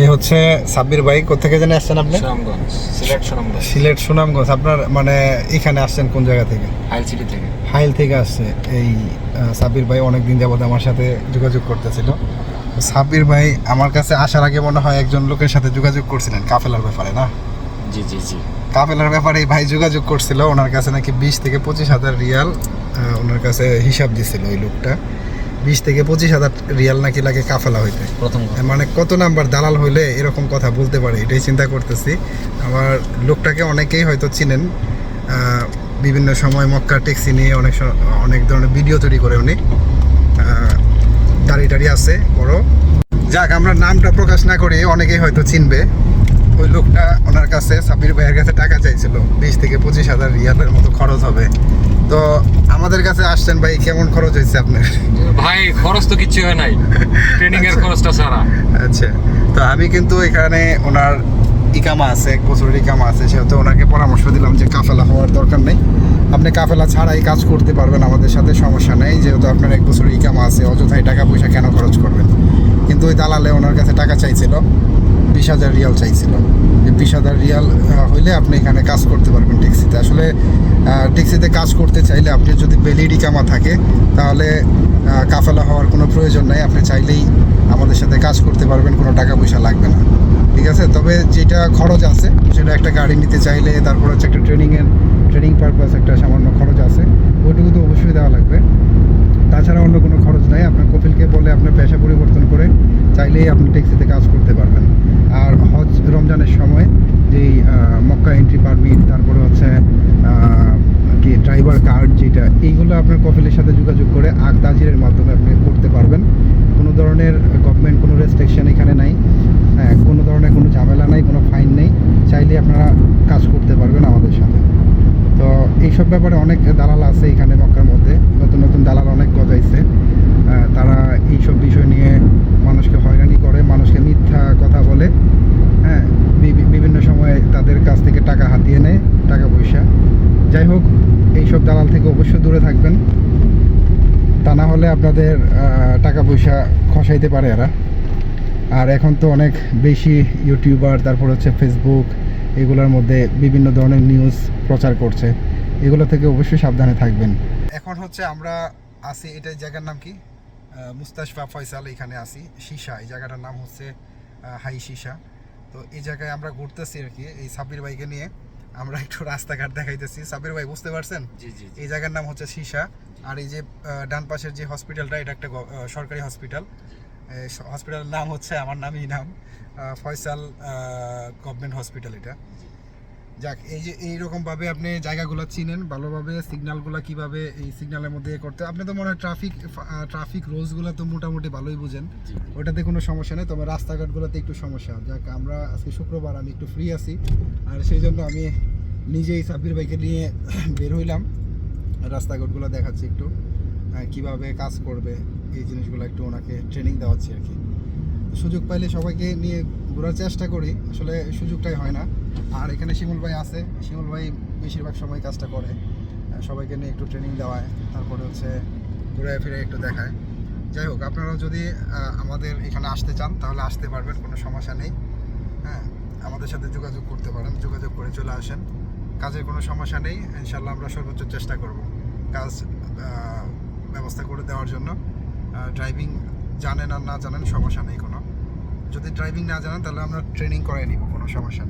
এই হচ্ছে সাব্বির ভাই কোথেকে জানে আসছেন আপনি? সিলেট সুনামগঞ্জ। সিলেট সুনামগঞ্জ। আপনার মানে এখানে আসছেন কোন জায়গা থেকে? হাইল সিটি থেকে। হাইল থেকে আসছে। এই সাব্বির ভাই অনেক দিন যাবত আমার সাথে যোগাযোগ করতেছিল। সাব্বির ভাই আমার কাছে আসার আগে মনে হয় একজন লোকের সাথে যোগাযোগ করছিলেন কাফেলার ব্যাপারে না? জি জি জি। কাফেলার ব্যাপারে ভাই যোগাযোগ করছিল ওনার কাছে নাকি বিশ থেকে পঁচিশ হাজার রিয়াল ওনার কাছে হিসাব দিছিল ওই লোকটা। বিশ থেকে পঁচিশ হাজার রিয়াল নাকি লাগে কাফেলা হইতে। প্রথম মানে কত নাম্বার দালাল হইলে এরকম কথা বলতে পারে এটাই চিন্তা করতেছি। আমার লোকটাকে অনেকেই হয়তো চিনেন বিভিন্ন সময় মক্কা ট্যাক্সি নিয়ে অনেক অনেক ধরনের ভিডিও তৈরি করে উনি। আহ, দাড়ি টাড়ি আছে বড়। যাক আমরা নামটা প্রকাশ না করি অনেকেই হয়তো চিনবে। ওই লোকটা ওনার কাছে সাবির ভাইয়ের কাছে টাকা চাইছিল। বিশ থেকে পঁচিশ হাজার রিয়ালের মতো খরচ হবে। তো আমাদের কাছে আসছেন ভাই কেমন খরচ হয়েছে আপনার? ভাই খরচ তো কিচ্ছু হয় নাই। ট্রেনিং এর খরচটা সারা। আচ্ছা। তো আমি কিন্তু এখানে ওনার ইকামা আছে এক বছরের ইকামা আছে। সেহেতু ওনাকে পরামর্শ দিলাম যে কাফেলা হওয়ার দরকার নেই। আপনি কাফেলা ছাড়াই কাজ করতে পারবেন আমাদের সাথে সমস্যা নেই। যেহেতু আপনার এক বছরের ইকামা আছে অযথায় টাকা পয়সা কেন খরচ করবেন? কিন্তু ওই দালালে ওনার কাছে টাকা চাইছিল। বিশ হাজার রিয়াল চাইছিল। যে বিশ হাজার রিয়াল হইলে আপনি এখানে কাজ করতে পারবেন ট্যাক্সিতে। আসলে ট্যাক্সিতে কাজ করতে চাইলে আপনি যদি বেলির ইকামা থাকে, তাহলে কাফেলা হওয়ার কোনো প্রয়োজন নাই। আপনি চাইলেই আমাদের সাথে কাজ করতে পারবেন, কোনো টাকা পয়সা লাগবে না। ঠিক আছে? তবে যেটা খরচ আছে, সেটা একটা গাড়ি নিতে চাইলে, তারপর হচ্ছে একটা ট্রেনিংয়ের, ট্রেনিং পারপাস একটা সামান্য খরচ আছে। ওইটুকু তো অবশ্যই দেওয়া লাগবে। তাছাড়া অন্য কোনো খরচ নাই। আপনার কপিলকে বলে আপনার পেশা পরিবর্তন করে চাইলেই আপনি ট্যাক্সিতে কাজ করতে পারবেন। আর হজ রমজানের সময় যেই মক্কা এন্ট্রি পারমিট তারপরে হচ্ছে কি ড্রাইভার কার্ড যেটা, এইগুলো আপনার কফিলের সাথে যোগাযোগ করে আগ তাজিরের মাধ্যমে আপনি করতে পারবেন। কোনো ধরনের গভর্নমেন্ট কোনো রেস্ট্রিকশন এখানে নাই। হ্যাঁ কোনো ধরনের কোনো ঝামেলা নাই, কোনো ফাইন নেই। চাইলে আপনারা কাজ করতে পারবেন আমাদের সাথে। তো এইসব ব্যাপারে অনেক দালাল আছে এখানে মক্কার মধ্যে। নতুন নতুন দালাল অনেক গজাইছে আহ, তারা এইসব বিষয় নিয়ে মানুষকে হয়রানি করে মানুষকে মিথ্যা কথা বলে হ্যাঁ বি- বিভিন্ন সময়ে তাদের কাছ থেকে টাকা হাতিয়ে নেয় টাকা পয়সা যাই হোক, এইসব দালাল থেকে অবশ্যই দূরে থাকবেন। তা না হলে আপনাদের টাকা পয়সা খসাইতে পারে এরা। আর এখন তো অনেক বেশি ইউটিউবার, তারপর হচ্ছে ফেসবুক এগুলোর মধ্যে বিভিন্ন ধরনের নিউজ প্রচার করছে। এগুলো থেকে অবশ্যই সাবধানে থাকবেন। এখন হচ্ছে আমরা আসি এটা জায়গার নাম কি? মুস্তাশফা ফয়সাল, এখানে আসি সীসা। এই জায়গাটার নাম হচ্ছে হাই সীসা। তো এই জায়গায় আমরা ঘুরতেছি আর কি, এই সাবির ভাইকে নিয়ে। আমরা একটু রাস্তাঘাট দেখাইতেছি। সাবির ভাই বুঝতে পারছেন? এই জায়গার নাম হচ্ছে সীসা। আর এই যে ডান পাশের যে হসপিটালটা এটা একটা সরকারি হসপিটাল। হসপিটালের নাম হচ্ছে আমার নামই নাম। ফয়সাল গভর্নমেন্ট হসপিটাল এটা। যাক এই যে এইরকমভাবে আপনি জায়গাগুলো চিনেন ভালোভাবে সিগন্যালগুলো কীভাবে এই সিগন্যালের মধ্যে ইয়ে করতে আপনি তো মনে হয় ট্রাফিক ট্রাফিক রুলসগুলো তো মোটামুটি ভালোই বুঝেন। ওটাতে কোনো সমস্যা নেই তবে রাস্তাঘাটগুলোতে একটু সমস্যা। যাক আমরা আজকে শুক্রবার আমি একটু ফ্রি আছি। আর সেই জন্য আমি নিজেই সাব্বির ভাইকে নিয়ে বের হইলাম। রাস্তাঘাটগুলো দেখাচ্ছি একটু কীভাবে কাজ করবে এই জিনিসগুলো একটু ওনাকে ট্রেনিং দেওয়াচ্ছি আর কি। সুযোগ পাইলে সবাইকে নিয়ে ঘোরার চেষ্টা করি, আসলে সুযোগটাই হয় না। আর এখানে শিমুল ভাই আছে, শিমুল ভাই বেশিরভাগ সময় কাজটা করে সবাইকে নিয়ে একটু ট্রেনিং দেওয়ায়, তারপরে হচ্ছে ঘুরে ফিরে একটু দেখায়। যাই হোক, আপনারাও যদি আমাদের এখানে আসতে চান, তাহলে আসতে পারবেন, কোনো সমস্যা নেই। হ্যাঁ আমাদের সাথে যোগাযোগ করতে পারেন, যোগাযোগ করে চলে আসেন। কাজের কোনো সমস্যা নেই ইনশাল্লাহ আমরা সর্বোচ্চ চেষ্টা করব কাজ ব্যবস্থা করে দেওয়ার জন্য। ড্রাইভিং জানেন আর না জানেন সমস্যা নেই কোনো। যদি ড্রাইভিং না জানান তাহলে আমরা ট্রেনিং করাই নিব কোনো সমস্যা নেই।